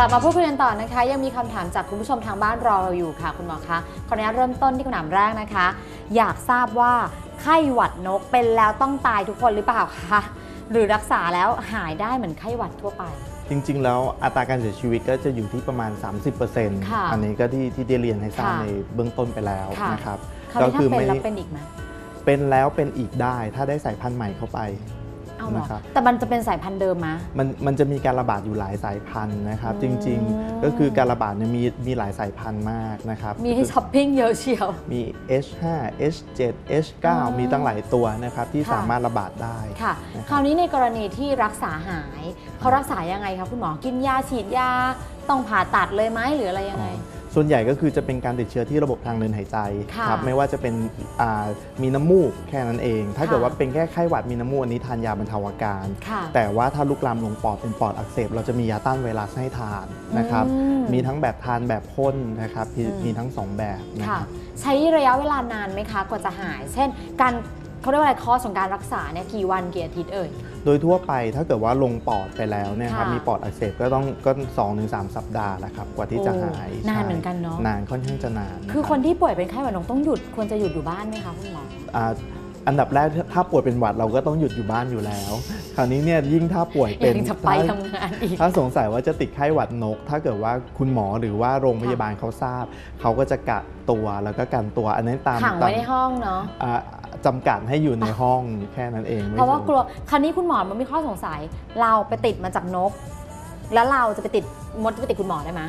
ลับมาพูดคุยกันต่อนะคะ ยังมีคำถามจากคุณผู้ชมทางบ้านรอเราอยู่ค่ะ คุณหมอคะขออนุญาตเริ่มต้นที่คำถามแรกนะคะ อยากทราบว่าไข้หวัดนกเป็นแล้วต้องตายทุกคนหรือเปล่าคะหรือรักษาแล้วหายได้เหมือนไข้หวัดทั่วไป จริง ๆ แล้วอัตราการเสียชีวิตก็จะอยู่ที่ประมาณ 30%ค่ะอันนี้ก็ที่ที่ได้เรียนให้ทราบค่ะในเบื้องต้นไปแล้วค่ะนะครับคราวนี้ถ้าเป็นแล้วเป็นอีกไหมเป็นแล้วเป็นอีกได้ถ้าได้สายพันธุ์ใหม่เข้าไป เอาเหรอนะครับแต่มันจะเป็นสายพันธุ์เดิมมะ มันมันจะมีการระบาดอยู่หลายสายพันธุ์นะครับอืจมริงๆ ก็คือการระบาดเนี่ยมีมีหลายสายพันธุ์มากนะครับ มีให้ช้อปปิ้งเยอะเชียว มี H5 H7 H9 อ๋อมีตั้งหลายตัวนะครับที่ค่ะสามารถระบาดได้ค่ะนะครับคราวนี้ในกรณีที่รักษาหายเขารักษายังไงคะคุณหมอกินยาฉีดยาต้องผ่าตัดเลยไหมหรืออะไรยังไง ส่วนใหญ่ก็คือจะเป็นการติดเชื้อที่ระบบทางเดินหายใจค่ะครับไม่ว่าจะเป็นอ่ามีน้ำมูกแค่นั้นเอง ถ้าค่ะเกิดว่าเป็นแค่ไข้หวัดมีน้ำมูกอันนี้ทานยาบรรเทาอาการค่ะแต่ว่าถ้าลุกลามลงปอดเป็นปอดอักเสบ เราจะมียาต้านไวรัสให้ทานนะครับอืมมีทั้งแบบทานแบบพ่นนะครับมีอืมมีทั้งสองแบบนะค่ะครับใช้ระยะเวลานานไหมคะกว่าจะหาย เช่น การเขาเรียกว่าอะไรคอร์สของการรักษาเนี่ยกี่วันกี่อาทิตย์เอ่ย โดยทั่วไปถ้าเกิดว่าลงปอดไปแล้วเนี่ยครับค่ะ มีปอดอักเสบก็ต้องก็สองถึงสามสัปดาห์แหละครับกว่าที่จะโอ้หายนานใช่เหมือนกันเนอะนานค่อนข้างจะนานนะคือรับ คนที่ป่วยเป็นไข้หวัดนกต้องหยุดควรจะหยุดอยู่บ้านไหมคะคุณหมอ อ่าอันดับแรกถ้าป่วยเป็นหวัดเราก็ต้องหยุดอยู่บ้านอยู่แล้ว คราวนี้เนี่ยยิ่งถ้าป่วยเป็นยังจะไปถ้าทำงานอีก ถ้าสงสัยว่าจะติดไข้หวัดนก ถ้าเกิดว่าคุณหมอหรือว่าโรงพยาบาลเขาทราบ เขาก็จะกักตัวแล้วก็กันตัวอันนั้นตามขังไว้ในห้องเนาะ อ่า จำกัดให้อยู่ในห้องแค่นั้นเองไม่เพราะว่าใช่กลัวคราวนี้คุณหมอมันมีข้อสงสัย เราไปติดมาจากนก แล้วเราจะไปติดมดจะไปติดคุณหมอได้ไหม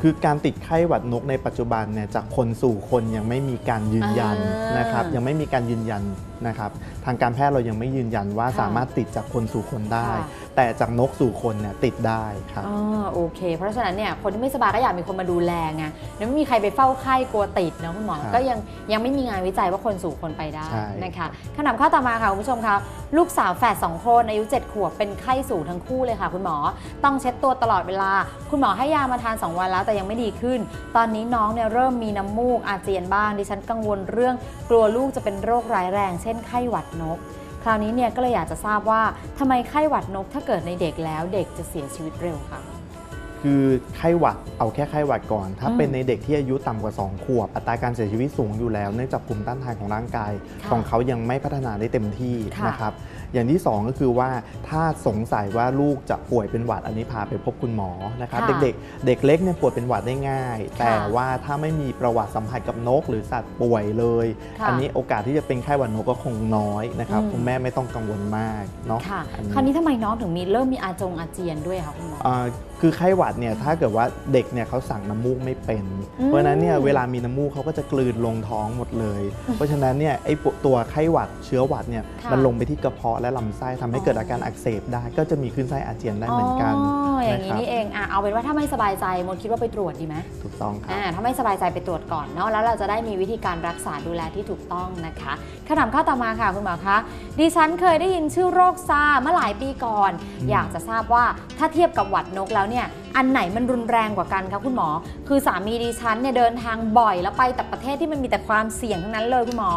คือการติดไข้หวัดนกในปัจจุบันเนี่ยจากคนสู่คนยังไม่มีการยืนยันอ่านนะครับ ยังไม่มีการยืนยันนะครับทางการแพทย์เรายังไม่ยืนยันว่าค่ะสามารถติดจากคนสู่คนได้ค่ะแต่จากนกสู่คนเนี่ยติดได้ครับอ๋อโอเค เพราะฉะนั้นเนี่ยคนที่ไม่สบายก็อยากมีคนมาดูแลไงเดี๋ยวไม่มีใครไปเฝ้าไข้กลัวติดนะคุณหมอครับก็ยังยังไม่มีงานวิจัยว่าคนสู่คนไปได้ใช่นะคะคำถามข้อต่อมาค่ะคุณผู้ชมคะลูกสาวแฝดสองคนอายุ 7 ขวบเป็นไข้สูงทั้งคู่เลยค่ะ คุณหมอต้องเช็ดตัวตลอดเวลา คุณหมอให้ยามาทาน 2 วันแล้วแต่ยังไม่ดีขึ้น ตอนนี้น้องเนี่ยเริ่มมีน้ำมูกอาเจียนบ้างดิฉันกังวลเรื่อง กลัวลูกจะเป็นโรคร้ายแรง เช่นไข้หวัดนก คราวนี้เนี่ยก็เลยอยากจะทราบว่าทำไมไข้หวัดนกถ้าเกิดในเด็กแล้วเด็กจะเสียชีวิตเร็วค่ะคือไข้หวัดเอาแค่ไข้หวัดก่อน ถ้าอืมเป็นในเด็กที่อายุต่ำกว่า 2 ขวบ อัตราการเสียชีวิตสูงอยู่แล้ว เนื่องจากภูมิต้านทานของร่างกายค่ะของเขายังไม่พัฒนาได้เต็มที่ค่ะนะครับ อย่างที่ 2 ก็คือว่าถ้าสงสัยว่าลูกจะป่วยเป็นหวัดอันนี้พาไปพบคุณหมอนะครับค่ะเด็กๆ เด็กเล็กเนี่ยป่วยเป็นหวัดได้ง่าย ค่ะแต่ว่าถ้าไม่มีประวัติสัมผัสกับนก หรือสัตว์ป่วยเลย ค่ะ อันี้โอกาสที่จะเป็นไข้หวัดนกก็คงน้อยนะครับอืมคุณแม่ไม่ต้องกังวลมากเนาะค่ะ อันคราวนี้ทำไมน้องถึงมีเริ่มมีอาจงอาเจียนด้วยคะคุณหมอ อ่า คือไข้หวัดเนี่ยถ้าเกิดว่าเด็กเนี่ยเขาสั่งน้ำมูกไม่เป็นอืมเพราะฉะนั้นเนี่ยเวลามีน้ำมูกเขาก็จะกลืนลงท้องหมดเลย เพราะฉะนั้นเนี่ยไอ้ปวตัวไข้หวัดเชื้อหวัดเนี่ยค่ะมันลงไปที่กระเพาะและลำไส้ทำให้เกิดอาการอักเสบได้ ก็จะมีขึ้นไส้อาเจียนได้เหมือนกัน อ๋ออย่างนี้นะครับนี่เองอะเอาเป็นว่าถ้าไม่สบายใจมดคิดว่าไปตรวจดีไหมถูกต้องครับอ่าถ้าไม่สบายใจไปตรวจก่อนเนาะแล้วเราจะได้มีวิธีการรักษาดูแลที่ถูกต้องนะคะคำถามข้อต่อมาค่ะคุณหมอคะดิฉันเคยได้ยินชื่อโรคซาเมื่อหลายปีก่อนอืมอยากจะทราบว่าถ้าเทียบกับหวัดนกแล้วเนี่ยอันไหนมันรุนแรงกว่ากันคะคุณหมอ คือสามีดิฉันเนี่ยเดินทางบ่อยแล้วไปแต่ประเทศที่มันมีแต่ความเสี่ยงทั้งนั้นเลยคุณหมอ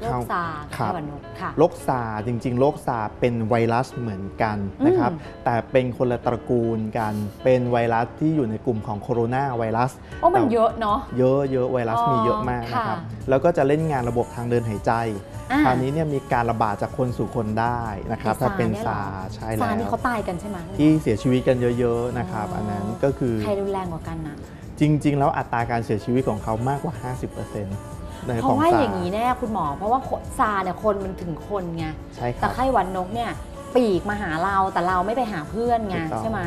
โรคซาครัไข้บหวัดนกค่ะโรคซาร์จริง ๆ โรคซาร์เป็นไวรัสเหมือนกันนะครับอืมแต่เป็นคนละตระกูลกัน เป็นไวรัสที่อยู่ในกลุ่มของโคโรนาไวรัสโอ้มันเยอะเนาะ เยอะเยอะไวรัสอ๋อมีเยอะมากนะครับค่ะแล้วก็จะเล่นงานระบบทางเดินหายใจอ่าคราวนี้เนี่ยมีการระบาดจากคนสู่คนได้นะครับ ถ้าเป็นยหรอซาร์ใช่ซาแล้ร์นี่วเขาตายกันใช่ไหมที่เสียชีวิตกันเยอะ ๆ นะครับอ๋ออัอันนั้นก็คือ ใครรุนแรงกว่ากันนะจริง ๆ แล้วอัตราการเสียชีวิตของเขามากกว่า 50% ในเพของราะว่าซาอย่างนี้แน่คุณหมอ เพราะว่าซาร์เนี่ยคนมันถึงคนไงใช่คแต่รับ ไข้หวัดนกเนี่ยปีกมาหาเราแต่เราไม่ไปหาเพื่อนไงถูกต้อง ใช่ไหม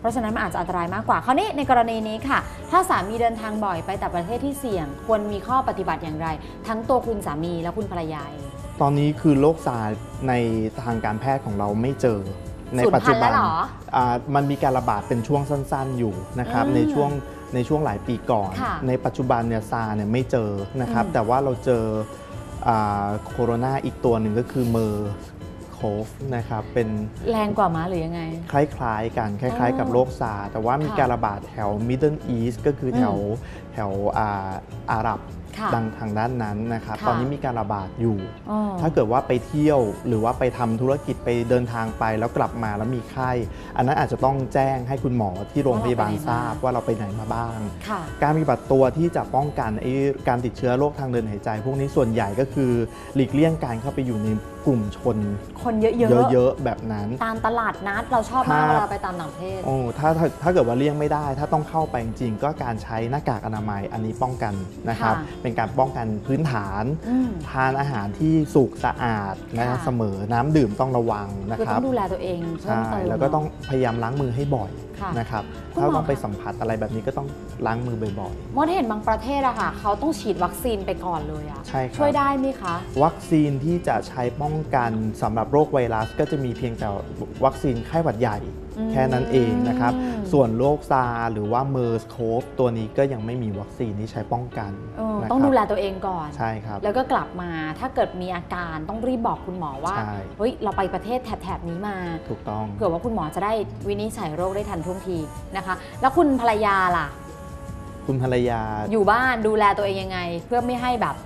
เพราะฉะนั้นมันอาจจะอันตรายมากกว่า คราวนี้ในกรณีนี้ค่ะ ถ้าสามีเดินทางบ่อยไปแต่ประเทศที่เสี่ยง ควรมีข้อปฏิบัติอย่างไร ทั้งตัวคุณสามีและคุณภรรยาเอง ตอนนี้คือโรคซาร์ในทางการแพทย์ของเราไม่เจอ ในสูญปัจพัจุนธุ์บัแล้นวเหรออ่ามันมีการระบาดเป็นช่วงสั้นๆอยู่นะครับ อืม ในช่วง ในช่วงหลายปีก่อน ค่ะในปัจจุบันเนี่ยซาร์เนี่ยไม่เจอนะครับ อืม แต่ว่าเราเจออ่าโคโรนาอีกตัวหนึ่งก็คือเมอร์โคฟนะครับเป็นแรงกว่ามาหรือยังไง คล้ายๆกัน คล้ายๆ กับอ๋อโรคซาร์แต่ว่ามีค่ะการระบาดแถว Middle East ก็คือแถวแถวอ่าอาหรับค่ะ ดังทางด้านนั้นนะครับค่ะตอนนี้มีการระบาดอยู่อ๋อถ้าเกิดว่าไปเที่ยวหรือว่าไปทำธุรกิจไปเดินทางไปแล้วกลับมาแล้วมีไข้ อันนั้นอาจจะต้องแจ้งให้คุณหมอที่โรงพยาบาลทราบว่าเราไปไหนมาบ้างค่ะการปฏิบัติตัวที่จะป้องกันไอ้การติดเชื้อโรคทางเดินหายใจ พวกนี้ส่วนใหญ่ก็คือหลีกเลี่ยงการเข้าไปอยู่ในกลุ่มชนคนเยอะเยอะๆแบบนั้นๆตามตลาดนัดเราชอบมากถ้าเวลาไปตามต่างประเทศโอ้ถ้าถ้าถ้าเกิดว่าเลี่ยงไม่ได้ ถ้าต้องเข้าไปจริงๆก็การใช้หน้ากากอนามัยอันนี้ป้องกันนะครับค่ะเป็นการป้องกันพื้นฐานอืมทานอาหารที่สุกสะอาดนะค่ะเสมอน้ำดื่มต้องระวังนะคือครัต้บองดูแลตัวเองเพิ่มใช่เติมแล้วก็ต้องพยายามล้างมือให้บ่อย ค่ะนะครับคุณหมอถ้าต้องไปคะสัมผัสอะไรแบบนี้ก็ต้องล้างมือบ่อยมดเห็นบางประเทศอะค่ะเขาต้องฉีดวัคซีนไปก่อนเลยอะใช่ครับช่วยได้ไหมคะๆวัคซีนที่จะใช้ป้องกันสำหรับโรคไวรัส ก็จะมีเพียงแต่วัคซีนไข้หวัดใหญ่อืม แค่นั้นเองนะครับอืมส่วนโรคซาร์หรือว่าเมอร์สโคฟตัวนี้ก็ยังไม่มีวัคซีนที่ใช้ป้องกันเออนะครับต้องดูแลตัวเองก่อน ใช่ครับ แล้วก็กลับมาถ้าเกิดมีอาการต้องรีบบอกคุณหมอว่าใช่เฮ้ย เราไปประเทศแถบๆนี้มา ถูกต้อง เผื่อว่าคุณหมอจะได้วินิจฉัยโรคได้ทันท่วงทีนะคะ แล้วคุณภรรยาล่ะ คุณภรรยา อยู่บ้านดูแลตัวเองยังไง เพื่อไม่ให้แบบ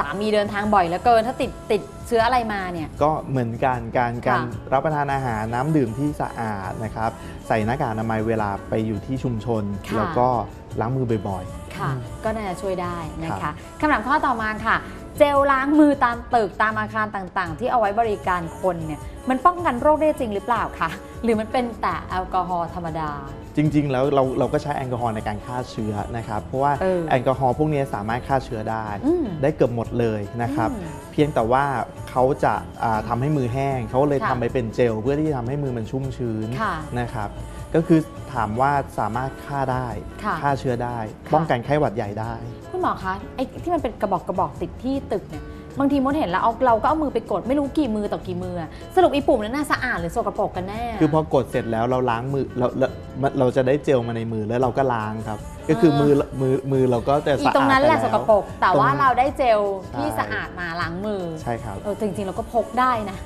สามีเดินทางบ่อยเหลือเกิน ถ้าติดติดเชื้ออะไรมาเนี่ย ก็เหมือนกันการการค่ะรับประทานอาหารน้ำดื่มที่สะอาดนะครับ ใส่หน้ากากอนามัยเวลาไปอยู่ที่ชุมชน ค่ะ แล้วก็ล้างมือบ่อย ค่ะ ก็น่าจะช่วยได้นะครัคะบ คำถามข้อต่อมาค่ะ เจลล้างมือตามตึกตามอาคารต่างๆ ที่เอาไว้บริการคนเนี่ย มันป้องกันโรคได้จริงหรือเปล่าคะหรือมันเป็นแต่แอลกอฮอล์ธรรมดาๆ จริง ๆ แล้วเราเราก็ใช้แอลกอฮอล์ในการฆ่าเชื้อนะครับ เพราะว่าเออแอลกอฮอล์พวกนี้สามารถฆ่าเชื้อได้ อืมได้เกือบหมดเลยนะครับ อืมเพียงแต่ว่าเขาจะอ่าทำาให้มือแห้ง เขาเลยค่ะทำไปเป็นเจล เพื่อที่จะทำให้มือมันชุ่มชื้นค่ะนะครับ ก็คือถามว่าสามารถฆ่าได้ค่ะฆ่าเชื้อได้ ค่ะ ป้องกันไข้หวัดใหญ่ได้ คุณหมอคะไอ้ที่มันเป็นกระบอกกระบอกติดที่ตึกเนี่ย บางทีมดเห็นแล้วเอาเราก็เอามือไปกดไม่รู้กี่มือต่อกี่มืออะสรุปอีปุ่มนั้นน่าสะอาดหรือสกปรกกันแน่คือพอกดเสร็จแล้วเราล้างมือเราเราเราจะได้เจลมาในมือแล้วเราก็ล้างครับ ก็คือมือมือมือเราก็จะอีสะอาดตรงนั้นแหละไปสวกปรกแต่ว่าตรงนั้นเราได้เจลที่ใช่สะอาดมาล้างมือใช่ครับเออจริงๆเราก็พกได้นะ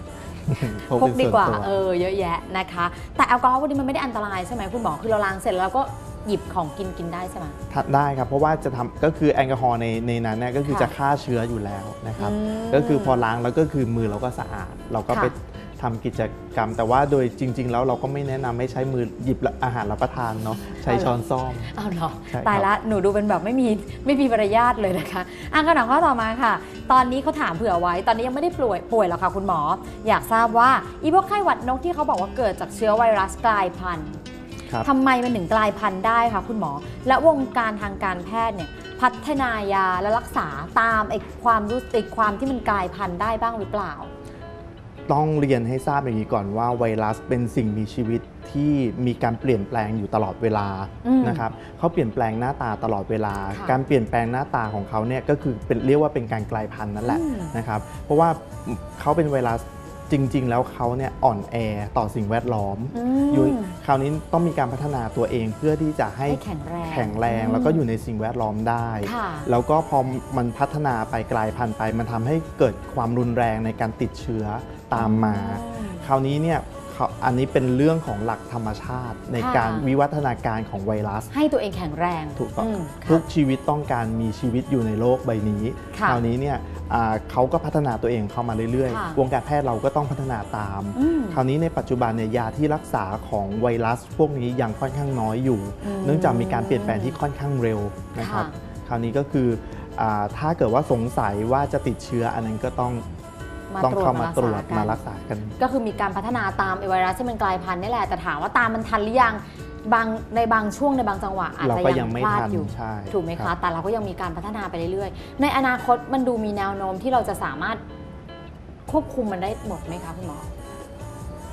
พพกเป็นดีส่นกว่าตัเออเยอะแยะนะคะ แต่แอลกอฮอล์พวกนี้มันไม่ได้อันตรายใช่ไหมคุณหมอคือเราล้างเสร็จแล้วเราก็ หยิบของกินกินได้ใช่ไหมทานได้ครับ เพราะว่าจะทำก็คือแอลกอฮอล์ในในนั้นเนี่ยก็คือค่ะจะฆ่าเชื้ออยู่แล้วนะครับ อืมก็คือพอล้างแล้วก็คือมือเราก็สะอาด เราก็ค่ะ ไปทำกิจกรรม แต่ว่าโดยจริง ๆ แล้วเราก็ไม่แนะนำให้ใช้มือหยิบอาหารรับประทานเนาะใช้ช้อนซ่อม เอาเหรอ ใช่ครับ ตายละหนูดูเป็นแบบไม่มีไม่มีมารยาทเลยนะคะอะคำถามข้อต่อมาค่ะ ตอนนี้เขาถามเผื่อไว้ ตอนนี้ยังไม่ได้ป่วยป่วยหรอกค่ะคุณหมอ อยากทราบว่าอีพวกไข้หวัดนกที่เขาบอกว่าเกิดจากเชื้อไวรัสกลายพันธุ์ครับ ทำไมมันถึงกลายพันธุ์ได้คะคุณหมอ และวงการทางการแพทย์เนี่ยพัฒนายาและรักษาตามไอ้ความรู้สึกความที่มันกลายพันธุ์ได้บ้างหรือเปล่า ต้องเรียนให้ทราบอย่างนี้ก่อนว่าไวรัสเป็นสิ่งมีชีวิตที่มีการเปลี่ยนแปลงอยู่ตลอดเวลาอืมนะครับเขาเปลี่ยนแปลงหน้าตาตลอดเวลาค่ะการเปลี่ยนแปลงหน้าตาของเขาเนี่ยก็คือเป็นเรียกว่าเป็นการกลายพันธุ์นั่นแหละอืมนะครับ เพราะว่าเขาเป็นไวรัส จริง ๆ แล้วเขาเนี่ยอ่อนแอต่อสิ่งแวดล้อมอือยู่มคราวนี้ต้องมีการพัฒนาตัวเองเพื่อที่จะให้ให้แข็งแรงแข็งแรงแล้วก็อยู่ในสิ่งแวดล้อมได้ค่ะแล้วก็พอมันพัฒนาไปกลายพันธุ์ไป มันทำให้เกิดความรุนแรงในการติดเชื้อตามมาอืมคราวนี้เนี่ยเขา อันนี้เป็นเรื่องของหลักธรรมชาติ ในค่ะการวิวัฒนาการของไวรัส ให้ตัวเองแข็งแรงถูกต้องมทุกค่ะชีวิตต้องการมีชีวิตอยู่ในโลกใบนี้ค่ะคราวนี้เนี่ยอ่าเขาก็พัฒนาตัวเองเข้ามาเรื่อยค่ะๆวงการแพทย์เราก็ต้องพัฒนาตามอืมคราวนี้ในปัจจุบันเนี่ยยาที่รักษาของไวรัส พวกนี้ยังค่อนข้างน้อยอยู่อืมเนื่องจากมีการเปลี่ยนแปลงที่ค่อนข้างเร็วนะครับค่ะคราวนี้ก็คืออาถ้าเกิดว่าสงสัยว่าจะติดเชื้ออันนั้นก็ต้อง มาต้องตรวจเข้ามาตรวจมามารัรักกษาษากักันนก็คือมีการพัฒนาตามไอ้ไวรัสที่มันกลายพันธุ์นี่แหละแต่ถามว่าตามมันทันหรือยังบางในบางช่วงในบางจังหวะอาจเราจะก็ยัยังงไม่พลาดทันอยู่ใช่ถูกไหมรัคะบแต่เราก็ยังมีการพัฒนาไปเรื่อยๆ ในอนาคตมันดูมีแนวโน้มที่เราจะสามารถควบคุมมันได้หมดไหมคะคุณหมอ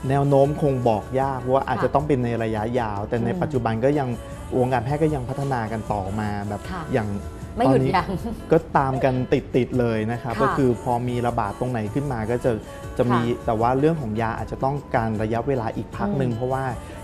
แนวโน้มคงบอกยากเพราะว่าอาจค่ะจะต้องเป็นในระยะยาว แต่ในอืมปัจจุบันก็ยังวงการแพทย์ก็ยังพัฒนากันต่อมาแบบค่ะอย่าง ไม่หยุดตอนนี้ยั้งก็ตามกันติดๆเลยนะครับค่ะก็คือพอมีระบาดตรงไหนขึ้นมาก็จะจะมีค่ะแต่ว่าเรื่องของยาอาจจะต้องการระยะเวลาอีกพักหนึ่งอืมเพราะว่า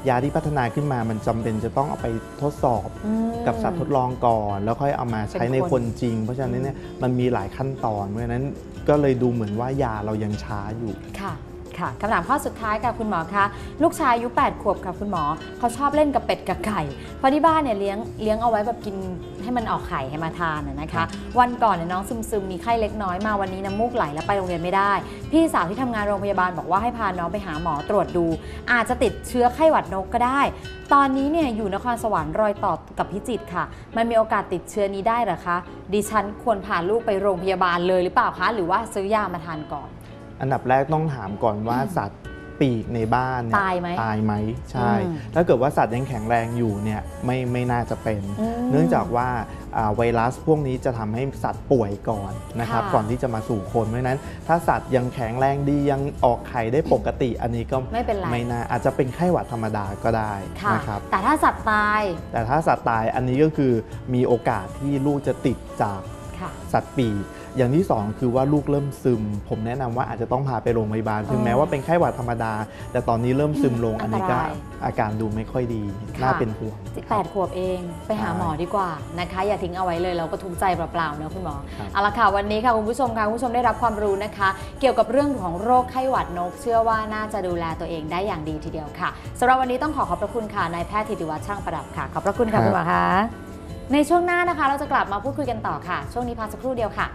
ยาที่พัฒนาขึ้นมามันจำเป็นจะต้องเอาไปทดสอบอืมกับสัตว์ทดลองก่อน แล้วค่อยเอามาใช้ในเป็นคคนนจริง เพราะฉะนั้นเนี่ยมันมีหลายขั้นตอนเพราะฉะนั้นก็เลยดูเหมือนว่ายาเรายังช้าอยู่ค่ะ ค่ะคำถามข้อสุดท้ายค่ะคุณหมอคะลูกชายอายุ8ขวบค่ะคุณหมอเขาชอบเล่นกับเป็ดกับไก่เพราะที่บ้านเนี่ยเลี้ยงเลี้ยงเอาไว้แบบกินให้มันออกไข่ให้มาทานนะคะ วันก่อนเนี่ยน้องซึมๆมีไข้เล็กน้อยมาวันนี้น้ำมูกไหลแล้วไปโรงเรียนไม่ได้ พี่สาวที่ทำงานโรงพยาบาลบอกว่าให้พาน้องไปหาหมอตรวจดู อาจจะติดเชื้อไข้หวัดนกก็ได้ ตอนนี้เนี่ยอยู่นครสวรรค์รอยต่อกับพิจิตรค่ะ มันมีโอกาสติดเชื้อนี้ได้หรอคะดิฉันควรพาลูกไปโรงพยาบาลเลยหรือเปล่าคะหรือว่าซื้อยามาทานก่อน อันดับแรกต้องถามก่อนว่าสัตว์ปีกในบ้านเนี่ตายไหมตายไหมใช่อืมถ้าเกิดว่าสัตว์ยังแข็งแรงอยู่เนี่ยไม่ไม่น่าจะเป็นอืมเนื่องจากว่าอ่าไวรัสพวกนี้จะทำให้สัตว์ป่วยก่อนนะครับค่ะก่อนที่จะมาสู่คนเพราะฉะนั้น ถ้าสัตว์ยังแข็งแรงดียังออกไข่ได้ปกติ อันนี้ก็ไม่เป็นไรไม่น่าอาจจะเป็นไข้หวัดธรรมดาก็ได้ค่ะนะครับแต่ถ้าสัตว์ตาย แต่ถ้าสัตว์ตายอันนี้ก็คือมีโอกาสที่ลูกจะติดจากค่ะ สัตว์ปีกอย่างที่สองคือว่าลูกเริ่มซึม ผมแนะนำว่าอาจจะต้องพาไปโรงพยาบาลถึงอ๋อแม้ว่าเป็นไข้หวัดธรรมดา แต่ตอนนี้เริ่มซึมลงอัอันนตรายนี้ก็อาการดูไม่ค่อยดีค่ะน่าเป็นห่วงแปดขวบเองไปหาหมอดีกว่านะคะ อย่าทิ้งเอาไว้เลยเราก็ทุกข์ใจเปล่าๆนะคุณหมอครับเอาละค่ะวันนี้ค่ะคุณผู้ชมค่ะคุณผู้ชมได้รับความรู้นะคะ เกี่ยวกับเรื่องของโรคไข้หวัดนก เชื่อว่าน่าจะดูแลตัวเองได้อย่างดีทีเดียวค่ะสำหรับวันนี้ต้องขอขอบพระคุณค่ะนายแพทย์ธิติวัฒน์ช่างประดับค่ะขอบพระคุณค่ะคุณหมอคะ ในช่วงหน้านะคะ เราจะกลับมาพูดคุยกันต่อค่ะ ช่วงนี้พักสักครู่เดียวค่ะ